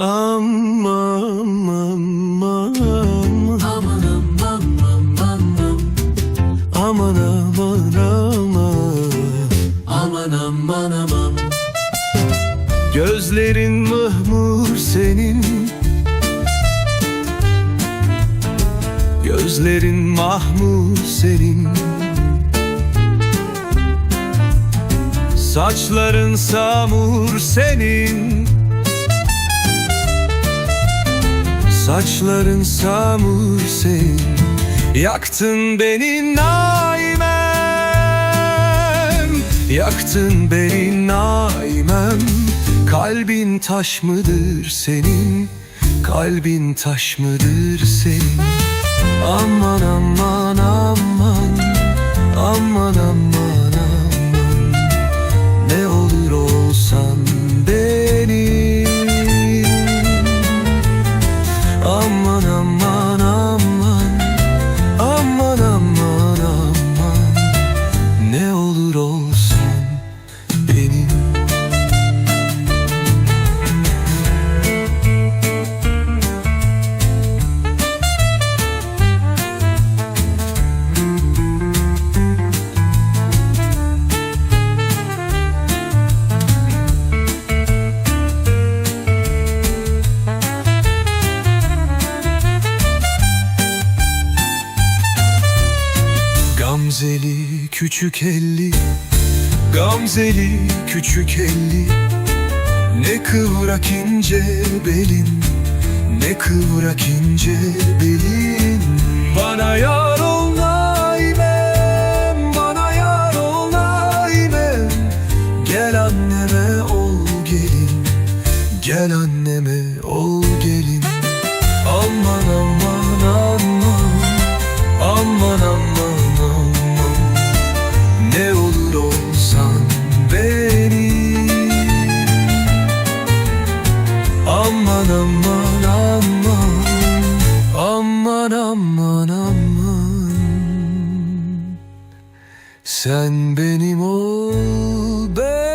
Aman aman aman Aman aman aman aman aman aman aman Aman aman Gözlerin mıhmur senin. Gözlerin mahmur senin. Saçların samur senin Saçların samur senin Yaktın beni naimem. Yaktın beni naimem. Kalbin taş mıdır senin? Kalbin taş mıdır senin? Aman aman Aman. Aman aman Gamzeli küçük elli Gamzeli küçük elli. Ne kıvrak ince belin Ne kıvrak ince belin. Bana yar ol naimem Bana yar ol naimem. Gel anneme ol gelin Gel anneme ol gelin. Aman aman aman Aman aman aman Aman aman. Sen benim ol ben